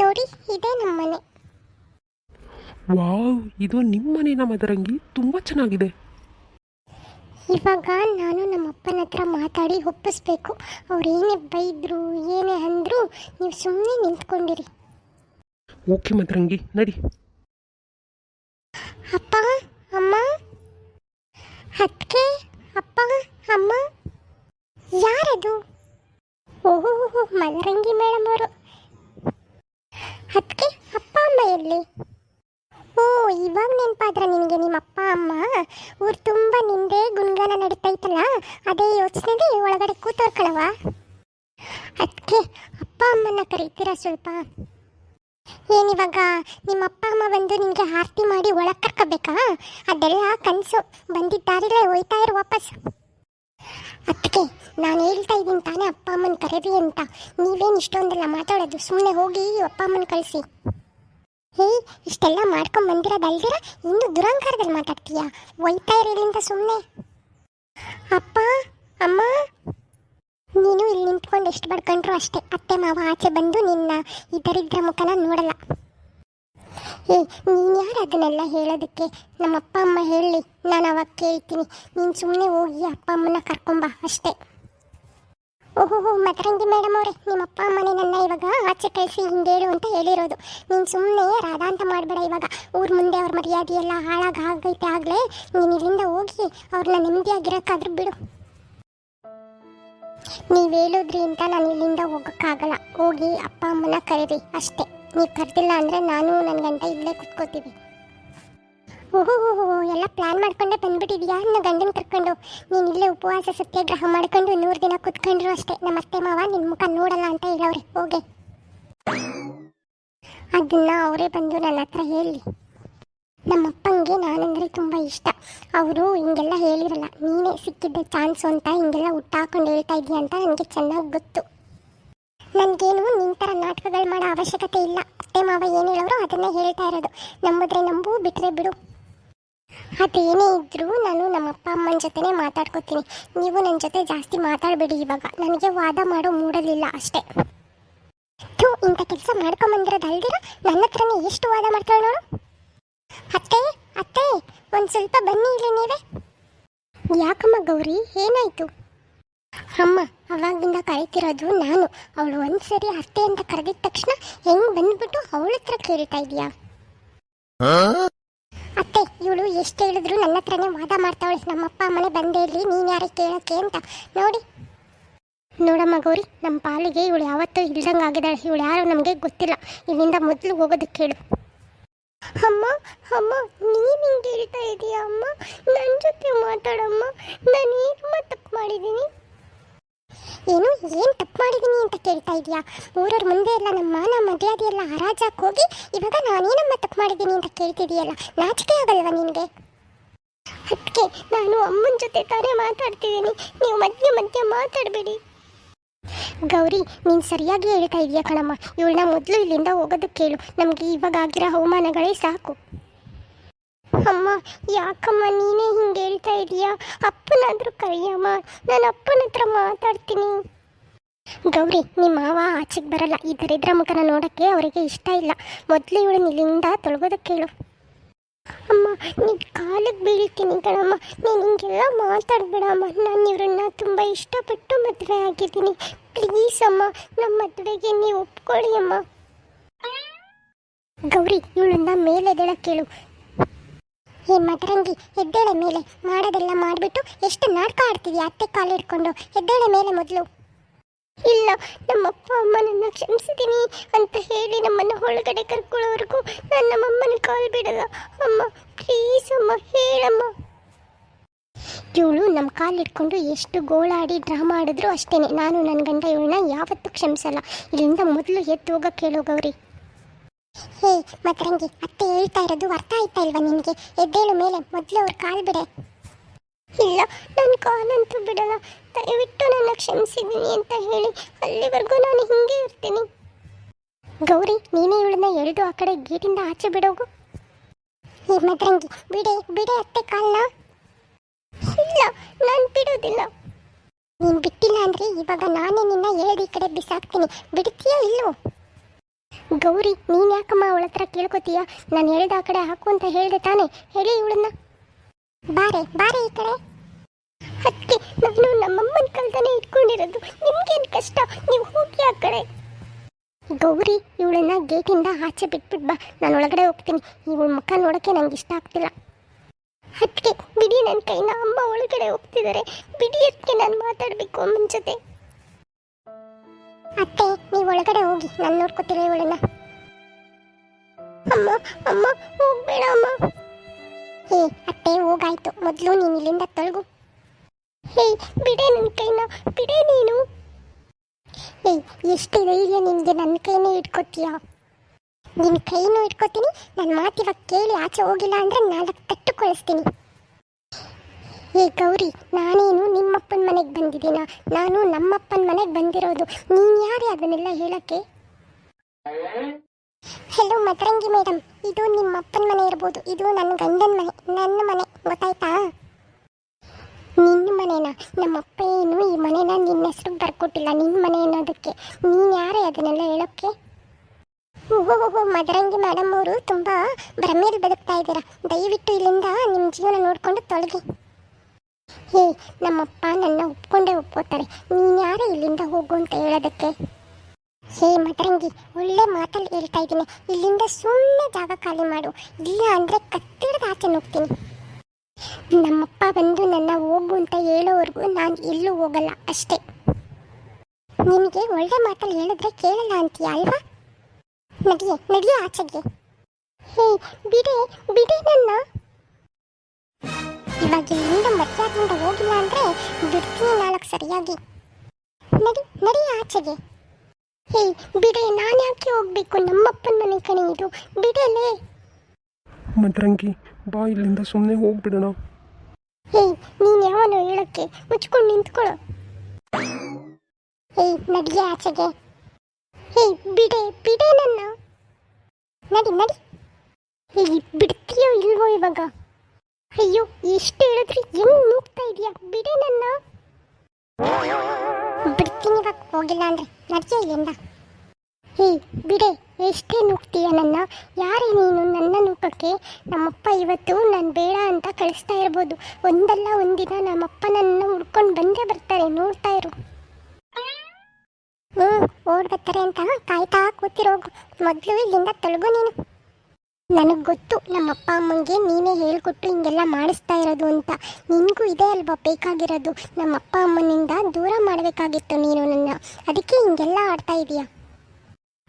ನೋಡಿ ಇದೇ ನಮ್ಮನೆ. ವಾವ್ ಇದು ನಿಮ್ಮ ನಮ್ಮ ಮದರಂಗಿ ತುಂಬ ಚೆನ್ನಾಗಿದೆ. ಇವಾಗ ನಾನು ನಮ್ಮ ಅಪ್ಪನ ಹತ್ರ ಮಾತಾಡಿ ಒಪ್ಪಿಸ್ಬೇಕು. ಅವ್ರು ಏನೇ ಬೈದ್ರು ಏನೇ ಅಂದ್ರು ನೀವು ಸುಮ್ಮನೆ ನಿಂತ್ಕೊಂಡಿರಿ. ಓಕೆ ಮದರಂಗಿ ನಡಿ. ಅಪ್ಪ ಅಮ್ಮ ಅದಕ್ಕೆ ಅಪ್ಪ ಅಮ್ಮ ಯಾರದು? ಓಹೋ ಮದರಂಗಿ ಮೇಡಮ್ ಅವರು ಅದಕ್ಕೆ ಅಪ್ಪ ಅಮ್ಮ ಎಲ್ಲಿ? ಓ, ಇವಾಗ ನೆನಪಾದ್ರ ನಿನಗೆ ನಿಮ್ಮ ಅಪ್ಪ ಅಮ್ಮ? ಊರು ತುಂಬ ನಿಂದೆ ಗುಣಗಾನ ನಡೀತೈತಲ್ಲ, ಅದೇ ಯೋಚನೆಗೆ ಒಳಗಡೆ ಕೂತೋರ್ಕಳವ ಅದಕ್ಕೆ ಅಪ್ಪ ಅಮ್ಮನ ಕರೀತೀರಾ ಸ್ವಲ್ಪ? ಏನಿವಾಗ ನಿಮ್ಮ ಅಪ್ಪ ಅಮ್ಮ ಬಂದು ನಿಮಗೆ ಆರತಿ ಮಾಡಿ ಒಳಗೆ ಕರ್ಕೋಬೇಕಾ? ಅದೆಲ್ಲ ಕನಸು ಬಂದಿದ್ದಾರಿಲ್ಲ ದಾರಿಲೇ ಹೋಯ್ತಾ ಇರು ವಾಪಸ್. ಅದಕ್ಕೆ ನಾನು ಹೇಳ್ತಾ ಇದ್ದೀನಿ ತಾನೇ ಅಪ್ಪ ಅಮ್ಮನ ಕರೆದಿ ಅಂತ. ನೀವೇನು ಇಷ್ಟೊಂದೆಲ್ಲ ಮಾತಾಡೋದು? ಸುಮ್ಮನೆ ಹೋಗಿ ಅಪ್ಪ ಅಮ್ಮನ ಕಳಿಸಿ. ಹೇ, ಇಷ್ಟೆಲ್ಲ ಮಾಡ್ಕೊಂಡು ಬಂದಿರೋದಲ್ದಿರ ಇನ್ನು ದುರಂಕಾರದಲ್ಲಿ ಮಾತಾಡ್ತೀಯಾ? ಒಯ್ತಾ ಇರಲಿಂದ ಸುಮ್ಮನೆ ಅಪ್ಪ, ಅಮ್ಮ, ನೀನು ಇಲ್ಲಿ ನಿಂತ್ಕೊಂಡು ಎಷ್ಟು ಬಡ್ಕೊಂಡ್ರು ಅಷ್ಟೇ. ಅತ್ತೆ, ಮಾವ ಆಚೆ ಬಂದು ನಿನ್ನ ಈ ದರಿದ್ರ ಮುಖನ ನೋಡಲ್ಲ. ಏ ನೀನು ಯಾರು ಅದನ್ನೆಲ್ಲ ಹೇಳೋದಕ್ಕೆ? ನಮ್ಮ ಅಪ್ಪ ಅಮ್ಮ ಹೇಳಿ, ನಾನು ಅವಾಗ ಕೇಳ್ತೀನಿ. ನೀನು ಸುಮ್ಮನೆ ಹೋಗಿ ಅಪ್ಪ ಅಮ್ಮನ ಕರ್ಕೊಂಬ ಅಷ್ಟೇ. ಓಹೋ ಮದರಂಗಿ ಮೇಡಮ್ ಅವರೇ ನಿಮ್ಮ ಅಪ್ಪ ಅಮ್ಮನೇ ನನ್ನ ಇವಾಗ ಆಚೆ ಕಳಿಸಿ ಹಿಂಗೇಳು ಅಂತ ಹೇಳಿರೋದು. ನೀನು ಸುಮ್ಮನೆ ರಾಧಾ ಅಂತ ಮಾಡಬೇಡ ಇವಾಗ. ಊರ ಮುಂದೆ ಅವ್ರ ಮರ್ಯಾದೆ ಎಲ್ಲ ಹಾಳಾಗಿ ಆಗೈತೆ ಆಗಲೇ ನೀನು ಇಲ್ಲಿಂದ ಹೋಗಿ ಅವ್ರನ್ನ ನೆಮ್ಮದಿಯಾಗಿರೋಕ್ಕಾದ್ರೂ ಬಿಡು. ನೀವು ಹೇಳಿದ್ರಿ ಅಂತ ನಾನು ಇಲ್ಲಿಂದ ಹೋಗೋಕ್ಕಾಗಲ್ಲ. ಹೋಗಿ ಅಪ್ಪ ಅಮ್ಮನ ಕರೀರಿ ಅಷ್ಟೇ. ನೀವು ಕರೆದಿಲ್ಲ ಅಂದರೆ ನಾನು ನನ್ನ ಗಂಟ ಇಲ್ಲೇ ಕುತ್ಕೋತೀವಿ. ಓಹೋ ಎಲ್ಲ ಪ್ಲಾನ್ ಮಾಡ್ಕೊಂಡೆ ಬಂದ್ಬಿಟ್ಟಿದ್ಯಾ? ನನ್ನ ಗಂಡನ ಕರ್ಕೊಂಡು, ನೀನು ಇಲ್ಲೇ ಉಪವಾಸ ಸತ್ಯಾಗ್ರಹ ಮಾಡ್ಕೊಂಡು ನೂರು ದಿನ ಕುತ್ಕೊಂಡ್ರು ಅಷ್ಟೇ. ನಮ್ಮ ಅತ್ತೆ ಮಾವ ನಿನ್ನ ಮುಖ ನೋಡಲ್ಲ ಅಂತ ಹೇಳವ್ರೆ, ಹೋಗೆ. ಅದನ್ನ ಅವರೇ ಬಂದು ನನ್ನ ಹತ್ರ ಹೇಳಿ. ನಮ್ಮ ನಾನಂದರೆ ನಾನಂದ್ರೆ ತುಂಬ ಇಷ್ಟ. ಅವರು ಹಿಂಗೆಲ್ಲ ಹೇಳಿರಲ್ಲ, ನೀನೇ ಸಿಕ್ಕಿದ್ದ ಚಾನ್ಸು ಅಂತ ಹಿಂಗೆಲ್ಲ ಹುಟ್ಟಾಕೊಂಡು ಹೇಳ್ತಾ ಇದೀಯ ಅಂತ ನನಗೆ ಚೆನ್ನಾಗಿ ಗೊತ್ತು. ನನಗೇನು ನಿನ್ನ ಥರ ನಾಟಕಗಳು ಮಾಡೋ ಅವಶ್ಯಕತೆ ಇಲ್ಲ. ಅತ್ತೆ ಮಾವ ಏನು ಹೇಳೋರು ಅದನ್ನೇ ಹೇಳ್ತಾ ಇರೋದು. ನಂಬಿದ್ರೆ ನಂಬು ಬಿಟ್ಟರೆ ಬಿಡು. ಅದೇನೇ ಇದ್ದರೂ ನಾನು ನಮ್ಮ ಅಪ್ಪ ಅಮ್ಮನ ಜೊತೆನೇ ಮಾತಾಡ್ಕೋತೀನಿ. ನೀವು ನನ್ನ ಜೊತೆ ಜಾಸ್ತಿ ಮಾತಾಡಬೇಡಿ ಇವಾಗ. ನನಗೆ ವಾದ ಮಾಡೋ ಮೂಡಲಿಲ್ಲ ಅಷ್ಟೇ. ಥೂ, ಇಂಥ ಕೆಲಸ ಮಾಡ್ಕೊಂಬಂದಿರೋದಲ್ದಿರ ನನ್ನ ಹತ್ರನೇ ಎಷ್ಟು ವಾದ ಮಾಡ್ತಾಳೆ ನೋಡು. ಅತ್ತೆ ಅತ್ತೆ, ಒಂದು ಸ್ವಲ್ಪ ಬನ್ನಿ ಇಲ್ಲಿ ನೀವೇ. ಯಾಕಮ್ಮ ಗೌರಿ, ಏನಾಯ್ತು? ಅಮ್ಮ, ಅವಾಗಿಂದ ಕರಿತಿರೋದು ನಾನು. ಅವಳು ಒಂದ್ಸರಿ ಅತ್ತೆ ಅಂತ ಕರೆದಿದ್ದ ತಕ್ಷಣ ಹೆಂಗ್ ಬಂದ್ಬಿಟ್ಟು ಅವಳ ಹತ್ರ ಕೇಳ್ತಾ ಇದೀಯಾ? ಅತ್ತೆ, ಇವಳು ಎಷ್ಟು ಹೇಳಿದ್ರು ನನ್ನ ಹತ್ರನೇ ವಾದ ಮಾಡ್ತಾವಳೆ. ನಮ್ಮಪ್ಪ ಅಮ್ಮನೆ ಬಂದೇ ಇರಲಿ, ನೀನು ಯಾರಿಗೆ ಕೇಳೋಕ್ಕೆ ಅಂತ. ನೋಡಿ. ನೋಡಮ್ಮ ಗೌರಿ ನಮ್ಮ ಪಾಲಿಗೆ ಇವಳು ಯಾವತ್ತೂ ಇಲ್ದಂಗೆ ಆಗಿದ್ದಾಳೆ ಇವಳು ಯಾರು ನಮಗೆ ಗೊತ್ತಿಲ್ಲ. ಇಲ್ಲಿಂದ ಮೊದಲು ಹೋಗೋದಕ್ಕೆ ಹೇಳು ಅಮ್ಮ ಅಮ್ಮ, ನೀನು ಹಿಂಗೆ ಹೇಳ್ತಾ ಇದೀಯ ಅಮ್ಮ? ನನ್ನ ಜೊತೆ ಮಾತಾಡಮ್ಮ. ನಾನು ಏನಮ್ಮ ತಪ್ಪು ಮಾಡಿದ್ದೀನಿ? ಏನು ಏನು ತಪ್ಪು ಮಾಡಿದ್ದೀನಿ ಅಂತ ಕೇಳ್ತಾ ಇದೀಯಾ? ಊರವ್ರ ಮುಂದೆ ಎಲ್ಲ ನಮ್ಮ ಮಾನ ಮರ್ಯಾದೆ ಎಲ್ಲ ಹರಾಜಾಕ್ ಹೋಗಿ ಇವಾಗ ನಾನೇನಮ್ಮ ತಪ್ಪು ಮಾಡಿದ್ದೀನಿ ಅಂತ ಕೇಳ್ತಿದೀಯಲ್ಲ? ನಾಚಿಕೆ ಆಗಲ್ವಾ ನಿನಗೆ? ಅದಕ್ಕೆ ನಾನು ಅಮ್ಮನ ಜೊತೆ ತಾನೇ ಮಾತಾಡ್ತಿದ್ದೀನಿ ನೀವು ಮಧ್ಯ ಮಧ್ಯ ಮಾತಾಡಬೇಡಿ. ಗೌರಿ, ನೀನು ಸರಿಯಾಗಿ ಹೇಳ್ತಾ ಇದೀಯ ಕಣಮ್ಮ? ಇವಳನ್ನ ಮೊದಲು ಇಲ್ಲಿಂದ ಹೋಗೋದಕ್ಕೆ ಕೇಳು. ನಮಗೆ ಇವಾಗ ಆಗಿರೋ ಅವಮಾನಗಳೇ ಸಾಕು. ಅಮ್ಮ, ಯಾಕಮ್ಮ, ನೀನೇ ಹಿಂಗೆ ಹೇಳ್ತಾ ಇದೀಯಾ? ಅಪ್ಪನಾದರೂ ಕರಿಯಮ್ಮ, ನಾನು ಅಪ್ಪನ ಹತ್ರ ಮಾತಾಡ್ತೀನಿ. ಗೌರಿ ನಿಮ್ಮ ಮಾವ ಆಚೆಗೆ ಬರಲ್ಲ. ಈ ದರಿದ್ರ ಮುಖನ ನೋಡೋಕ್ಕೆ ಅವರಿಗೆ ಇಷ್ಟ ಇಲ್ಲ. ಮೊದಲು ಇವಳು ಇಲ್ಲಿಂದ ತೊಳಗೋದಕ್ಕೆ ಕೇಳು. ಅಮ್ಮ ನೀನು ಕಾಲಿಗೆ ಬೀಳ್ತೀನಿ ಕಣಮ್ಮ. ನೀನು ಹಿಂಗೆಲ್ಲ ಮಾತಾಡ್ಬೇಡಮ್ಮ. ನಾನು ಇವ್ರನ್ನ ತುಂಬ ಇಷ್ಟಪಟ್ಟು ಮದುವೆ ಆಗಿದ್ದೀನಿ. ಪ್ಲೀಸ್ ಅಮ್ಮ ನಮ್ಮ ಮದುವೆಗೆ ನೀವು ಒಪ್ಕೊಳ್ಳಿ ಅಮ್ಮ. ಗೌರಿ, ಇವಳನ್ನ ಮೇಲೆದೆಳ ಕೇಳು. ಏ ಮದರಂಗಿ ಎದ್ದೇಳೆ ಮೇಲೆ ಮಾಡೋದೆಲ್ಲ ಮಾಡಿಬಿಟ್ಟು ಎಷ್ಟು ನಾಟಕ ಆಡ್ತೀವಿ ಅತ್ತೆ ಕಾಲು ಹಿಡ್ಕೊಂಡು. ಎದ್ದೇಳೆ ಮೇಲೆ ಮೊದಲು. ಇಲ್ಲ ನಮ್ಮ ಅಪ್ಪ ಅಮ್ಮನನ್ನು ಕ್ಷಮಿಸಿದ್ದೀನಿ ಅಂತ ಹೇಳಿ ನಮ್ಮನ್ನು ಒಳಗಡೆ ಕರ್ಕೊಳ್ಳೋವರೆಗೂ ನಾನು ನಮ್ಮಮ್ಮನ ಕಾಲು ಬಿಡಲ್ಲ. ಅಮ್ಮ ಪ್ಲೀಸ್ ಅಮ್ಮ, ಹೇಳಮ್ಮ. ಇವಳು ನಮ್ಮ ಕಾಲು ಇಟ್ಕೊಂಡು ಎಷ್ಟು ಗೋಳಾಡಿ ಡ್ರಾಮಾ ಆಡಿದ್ರು ಅಷ್ಟೇನೆ. ನಾನು ನನ್ನ ಗಂಡ ಇವಳನ್ನ ಯಾವತ್ತೂ ಕ್ಷಮಿಸಲ್ಲ. ಇಲ್ಲಿಂದ ಮೊದಲು ಎದ್ದು ಹೋಗಕ್ಕೆ ಹೇಳು ಹೇ ಮತ್ರಂಗಿ ಮತ್ತೆ ಹೇಳ್ತಾ ಇರೋದು ಅರ್ಥ ಆಯ್ತಾ ಇಲ್ವಾ ನಿನಗೆ? ಎದ್ದೇಳು ಮೇಲೆ, ಮೊದಲು ಅವ್ರ ಕಾಲು ಬಿಡೆ. ಇಲ್ಲ ನನ್ನ ಕಾಲಂತೂ ಬಿಡಲ್ಲ. ದಯವಿಟ್ಟು ನನ್ನ ಕ್ಷಮಿಸಿದ್ದೀನಿ ಅಂತ ಹೇಳಿ, ಅಲ್ಲಿವರೆಗೂ ನಾನು ಹಿಂಗೆ ಇರ್ತೀನಿ. ಗೌರಿ, ನೀನೇ ಇವಳನ್ನ ಎರಡು ಆ ಕಡೆ ಗೇಟಿಂದ ಆಚೆ ಬಿಡೋಗು. ಈ ಮದ್ರಂಗಿ, ಬಿಡೆ ಬಿಡೆ ಅತ್ತೆ ಕಾಲ್ನ. ಇಲ್ಲ, ನಾನು ಬಿಡೋದಿಲ್ಲ. ನೀನು ಬಿಟ್ಟಿಲ್ಲ ಅಂದ್ರೆ ಇವಾಗ ನಾನೇ ನಿನ್ನ ಎಳೆದು ಈ ಕಡೆ ಬಿಸಾಕ್ತೀನಿ. ಬಿಡ್ತೀಯಾ ಇಲ್ಲೋ ಗೌರಿ, ನೀನು ಯಾಕಮ್ಮ ಅವಳ ಹತ್ರ ಕೇಳ್ಕೊತೀಯ? ನಾನು ಹೇಳಿದ ಆ ಕಡೆ ಹಾಕು ಅಂತ ಹೇಳಿದೆ ತಾನೆ. ಹೇಳಿ ಇವಳನ್ನ. ಬಾರೆ ಬಾರೆ ಈ ಕಡೆ. ಅದಕ್ಕೆ ನಾನು ನಮ್ಮಮ್ಮನ ಕಲ್ತಾನೆ ಇಟ್ಕೊಂಡಿರೋದು. ನಿಮ್ಗೇನು ಕಷ್ಟ? ನೀವು ಹೋಗಿ ಆ ಕಡೆ. ಗೌರಿ, ಇವಳನ್ನ ಗೇಟಿಂದ ಆಚೆ ಬಿಟ್ಬಿಟ್ ಬಾ. ನಾನು ಒಳಗಡೆ ಹೋಗ್ತೀನಿ. ಇವಳ ಮುಖ ನೋಡೋಕೆ ನಂಗೆ ಇಷ್ಟ ಆಗ್ತಿಲ್ಲ. ಅದಕ್ಕೆ ಬಿಡಿ ನನ್ನ ಕೈನ. ಅಮ್ಮ ಒಳಗಡೆ ಹೋಗ್ತಿದ್ದಾರೆ ಬಿಡಿ ಅದಕ್ಕೆ ನಾನು ಮಾತಾಡಬೇಕು ಅಮ್ಮನ ಜೊತೆ. ಅತ್ತೆ, ನೀವು ಒಳಗಡೆ ಹೋಗಿ. ನಾನು ನೋಡ್ಕೊತೀನಿ ಇವಳನ್ನ. ಅಮ್ಮ ಅಮ್ಮ, ಹೋಗ್ಬೇಡ, ಅಮ್ಮ. ಹೇ ಅತ್ತೆ, ಹೋಗಾಯ್ತು. ಮೊದಲು ನೀನು ಇಲ್ಲಿಂದ ತೊಳಗು. ಹೇ ಬಿಡೆ ನನ್ನ ಕೈನ, ಬಿಡೆ ನೀನು. ಹೇ ಎಷ್ಟು ಧೈರ್ಯ ನಿನಗೆ ನನ್ನ ಕೈನೇ ಇಟ್ಕೊತೀಯ? ನಿನ್ನ ಕೈನೂ ಇಟ್ಕೊತೀನಿ ನನ್ನ ಮಾತಿವಾಗ ಕೇಳಿ ಆಚೆ ಹೋಗಿಲ್ಲ ಅಂದರೆ ನಾಲ್ಕು ತಟ್ಟು ಕಳಿಸ್ತೀನಿ. ಏ ಗೌರಿ, ನಾನೇನು ನಿಮ್ಮಪ್ಪನ ಮನೆಗೆ ಬಂದಿದ್ದೀನ? ನಾನು ನಮ್ಮಪ್ಪನ ಮನೆಗೆ ಬಂದಿರೋದು. ನೀನು ಯಾರೇ ಅದನ್ನೆಲ್ಲ ಹೇಳಕ್ಕೆ? ಹಲೋ ಮದರಂಗಿ ಮೇಡಮ್ ಇದು ನಿಮ್ಮಪ್ಪನ ಮನೆ ಇರ್ಬೋದು. ಇದು ನನ್ನ ಗಂಡನ ಮನೆ, ನನ್ನ ಮನೆ. ಗೊತ್ತಾಯ್ತಾ? ನಿನ್ನ ಮನೆನ? ನಮ್ಮಪ್ಪ ಏನು ಈ ಮನೆನ ನಿನ್ನ ಹೆಸರು ಬರ್ಕೊಟ್ಟಿಲ್ಲ ನಿನ್ನ ಮನೆ ಅನ್ನೋದಕ್ಕೆ. ನೀನು ಯಾರೇ ಅದನ್ನೆಲ್ಲ ಹೇಳೋಕ್ಕೆ? ಓಹೋ ಮದರಂಗಿ ಮೇಡಮ್ ಅವರು ತುಂಬ ಭ್ರಮೆಯಲ್ಲಿ ಬದುಕ್ತಾ ಇದ್ದೀರಾ. ದಯವಿಟ್ಟು ಇಲ್ಲಿಂದ ನಿಮ್ಮ ಜೀವನ ನೋಡಿಕೊಂಡು ತೊಲಗಿ. ಹೇ, ನಮ್ಮಪ್ಪ ನನ್ನ ಒಪ್ಕೊಂಡೇ ಒಪ್ಕೋತಾರೆ. ನೀನು ಇಲ್ಲಿಂದ ಹೋಗು ಅಂತ ಹೇಳೋದಕ್ಕೆ? ಹೇ, ಮದರಂಗಿ, ಒಳ್ಳೆ ಮಾತಲ್ಲಿ ಹೇಳ್ತಾ ಇದ್ದೀನಿ. ಇಲ್ಲಿಂದ ಸುಮ್ಮನೆ ಜಾಗ ಖಾಲಿ ಮಾಡು. ಇಲ್ಲ ಅಂದರೆ ಕತ್ತಿಡ್ದು ಆಚೆ ನೋಡ್ತೀನಿ ನಮ್ಮಪ್ಪ ಬಂದು ನನ್ನ ಹೋಗು ಅಂತ ಹೇಳೋವರೆಗೂ ನಾನು ಎಲ್ಲೂ ಹೋಗಲ್ಲ, ಅಷ್ಟೇ. ನಿಮಗೆ ಒಳ್ಳೆ ಮಾತಲ್ಲಿ ಹೇಳಿದ್ರೆ ಕೇಳಲ್ಲ ಅಂತೀಯ ಅಲ್ವಾ? ನಡಿಯೇ ನಡಿಯೇ ಆಚೆಗೆ. ಹೇ, ಬಿಡೆ ಬಿಡೆ ನನ್ನ. ಇವಾಗ ಇಲ್ಲಿಂದ ಮರ್ಯಾದೆಯಿಂದ ಹೋಗಿಲ್ಲ ಅಂದ್ರೆ ಬಿಡ್ತೀನಿ ನಾಲ್ಕು ಸರಿಯಾಗಿ. ನಡಿ ನಡಿ ಆಚೆಗೆ. ಹೇ ಬಿಡೆ ನಾನು ಯಾಕೆ ಹೋಗ್ಬೇಕು? ನಮ್ಮಪ್ಪನ ಮನೆ ಕಣೆ ಇದು. ಬಿಡಲೇ ಮದ್ರಂಗಿ ಬಾ ಇಲ್ಲಿಂದ ಸುಮ್ಮನೆ ಹೋಗ್ಬಿಡೋಣ. ಹೇ ನೀನು ಯಾವನು ಹೇಳಕ್ಕೆ? ಮುಚ್ಕೊಂಡು ನಿಂತ್ಕೊಳ್ಳೋ. ಹೇ ನಡಿಗೆ ಆಚೆಗೆ. ಹೇ ಬಿಡೆ ಬಿಡೆ ನನ್ನ. ನಡಿ ನಡಿ. ಹೇ ಬಿಡ್ತೀಯೋ ಇಲ್ವೋ ಇವಾಗ? ಅಯ್ಯೋ, ಎಷ್ಟು ಹೇಳಿದ್ರಿ? ಹೆಂಗ್ ನೂಗ್ತಾ ಇದೀಯಾ ಬಿಡೆ ನನ್ನ. ಬಿಡ್ತೀನಿ ಇವಾಗ, ಹೋಗಿಲ್ಲ ಅಂದ್ರೆ ನಡಿಗೆ ಇಲ್ಲಿಂದ. ಹೇ, ಬಿಡೆ, ಎಷ್ಟೇ ನುಗ್ತೀಯ ನನ್ನ? ಯಾರೇ ನೀನು ನನ್ನ ನೂಕಕ್ಕೆ? ನಮ್ಮಪ್ಪ ಇವತ್ತು ನಾನು ಬೇಡ ಅಂತ ಕಳಿಸ್ತಾ ಇರ್ಬೋದು. ಒಂದಲ್ಲ ಒಂದಿನ ನಮ್ಮಪ್ಪ ನನ್ನ ಹುಡ್ಕೊಂಡು ಬಂದೇ ಬರ್ತಾರೆ, ನೋಡ್ತಾ ಇರು. ಹ್ಞೂ ಓಡ್ ಬರ್ತಾರೆ ಅಂತ ಕಾಯ್ತಾ ಕೂತಿರೋಗು. ಮೊದಲು ಇಲ್ಲಿಂದ ತೊಳಗು ನೀನು. ನನಗೆ ಗೊತ್ತು ನಮ್ಮ ಅಪ್ಪ ಅಮ್ಮಂಗೆ ನೀನೇ ಹೇಳಿಕೊಟ್ಟು ಹಿಂಗೆಲ್ಲ ಮಾಡಿಸ್ತಾ ಇರೋದು ಅಂತ. ನಿನಗೂ ಇದೇ ಅಲ್ವಾ ಬೇಕಾಗಿರೋದು? ನಮ್ಮ ಅಪ್ಪ ಅಮ್ಮನಿಂದ ದೂರ ಮಾಡಬೇಕಾಗಿತ್ತು ನೀನು ನನ್ನ. ಅದಕ್ಕೆ ಹಿಂಗೆಲ್ಲ ಆಡ್ತಾ ಇದೀಯಾ?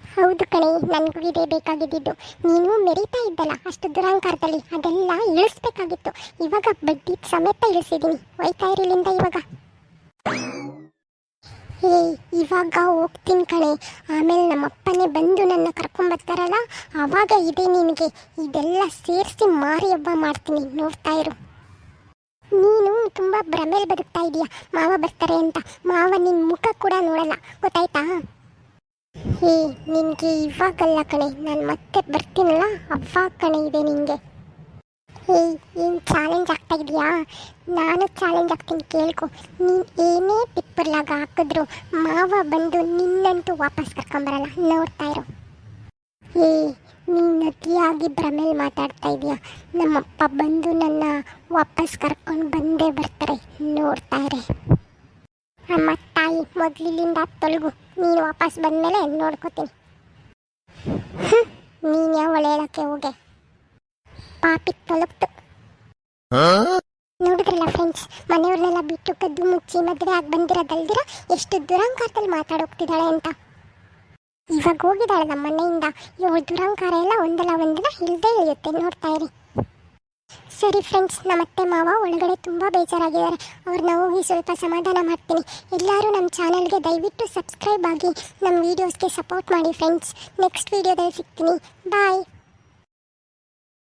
ಹೌದು ಕಣೆ, ನನಗೂ ಇದೇ ಬೇಕಾಗಿದ್ದು ನೀನು ಮೆರೀತಾ ಇದ್ದಲ್ಲ, ಅಷ್ಟು ದುರಹಂಕಾರದಲ್ಲಿ. ಅದೆಲ್ಲ ಇಳಿಸ್ಬೇಕಾಗಿತ್ತು. ಇವಾಗ ಬಡ್ಡಿ ಸಮೇತ ಇಳಿಸಿದ್ದೀನಿ ಒಯ್ತಾ ಇವಾಗ. ಏ, ಇವಾಗ ಹೋಗ್ತೀನಿ ಕಣೆ. ಆಮೇಲೆ ನಮ್ಮಪ್ಪನೇ ಬಂದು ನನ್ನ ಕರ್ಕೊಂಬರ್ತಾರಲ್ಲ ಆವಾಗ ಇದೆ ನಿನಗೆ. ಇದೆಲ್ಲ ಸೇರಿಸಿ ಮಾರಿ ಹಬ್ಬ ಮಾಡ್ತೀನಿ, ನೋಡ್ತಾ ಇರು. ನೀನು ತುಂಬ ಭ್ರಮೇಲಿ ಬದುಕ್ತಾ ಇದೀಯ? ಮಾವ ಬರ್ತಾರೆ ಅಂತ. ಮಾವ ನಿನ್ನ ಮುಖ ಕೂಡ ನೋಡಲ್ಲ, ಗೊತ್ತಾಯ್ತಾ? ಹೇ ನಿನಗೆ ಇವಾಗಲ್ಲ ಕಣೆ. ನಾನು ಮತ್ತೆ ಬರ್ತೀನಲ್ಲ, ಅವಾಗ ಕಣೆ ಇದೆ ನಿನಗೆ ಹೇ, ಏನು ಚಾಲೆಂಜ್ ಆಗ್ತಾ ಇದೆಯಾ? ನಾನು ಚಾಲೆಂಜ್ ಆಗ್ತೀನಿ ಕೇಳ್ಕೊ. ನೀನು ಏನೇ ಪಿಪ್ಪರ್ಲಾಗ ಹಾಕಿದ್ರು ಮಾವ ಬಂದು ನಿನ್ನಂತೂ ವಾಪಸ್ ಕರ್ಕೊಂಬರಲ್ಲ, ನೋಡ್ತಾ ಇರು. ಏ, ನೀನು ಅತಿಯಾಗಿ ಭ್ರಮೇಲಿ ಮಾತಾಡ್ತಾ ಇದೆಯಾ? ನಮ್ಮಪ್ಪ ಬಂದು ನನ್ನ ವಾಪಸ್ ಕರ್ಕೊಂಡು ಬಂದೇ ಬರ್ತಾರೆ, ನೋಡ್ತಾ ಇರೆ. ಅಮ್ಮ, ತಾಯಿ, ಮೊದಲಿನಿಂದ ತೊಲಗು. ನೀನು ವಾಪಸ್ ಬಂದಮೇಲೆ ನೋಡ್ಕೋತೀನಿ. ನೀನು ಯಾವ ಹೇಳಕ್ಕೆ ಹೋಗೆ? ಪಾಪಿ ತೊಲಗ್ತು ನೋಡಿದ್ರಲ್ಲ ಫ್ರೆಂಡ್ಸ್ ಮನೆಯವ್ರನ್ನೆಲ್ಲ ಬಿಟ್ಟು ಕದ್ದು ಮುಚ್ಚಿ ಮದುವೆ ಆಗಿ ಬಂದಿರೋದಲ್ದಿರ ಎಷ್ಟು ದುರಂಕಾರದಲ್ಲಿ ಮಾತಾಡೋಗ್ತಿದ್ದಾಳೆ ಅಂತ. ಇವಾಗ ಹೋಗಿದ್ದಾಳೆ ನಮ್ಮ ಮನೆಯಿಂದ. ಇವಳು ದುರಂಕಾರ ಎಲ್ಲ ಒಂದಲ್ಲ ಒಂದಿನ ಇಲ್ಲದೆ ಇಳಿಯುತ್ತೆ ನೋಡ್ತಾ ಇರಿ. ಸರಿ ಫ್ರೆಂಡ್ಸ್ ನಮ್ಮ ಅತ್ತೆ ಮಾವ ಒಳಗಡೆ ತುಂಬ ಬೇಜಾರಾಗಿದ್ದಾರೆ. ಅವ್ರನ್ನ ಹೋಗಿ ಸ್ವಲ್ಪ ಸಮಾಧಾನ ಮಾಡ್ತೀನಿ. ಎಲ್ಲರೂ ನಮ್ಮ ಚಾನಲ್ಗೆ ದಯವಿಟ್ಟು ಸಬ್ಸ್ಕ್ರೈಬ್ ಆಗಿ ನಮ್ಮ ವೀಡಿಯೋಸ್ಗೆ ಸಪೋರ್ಟ್ ಮಾಡಿ ಫ್ರೆಂಡ್ಸ್ ನೆಕ್ಸ್ಟ್ ವೀಡಿಯೋದಲ್ಲಿ ಸಿಗ್ತೀನಿ. ಬಾಯ್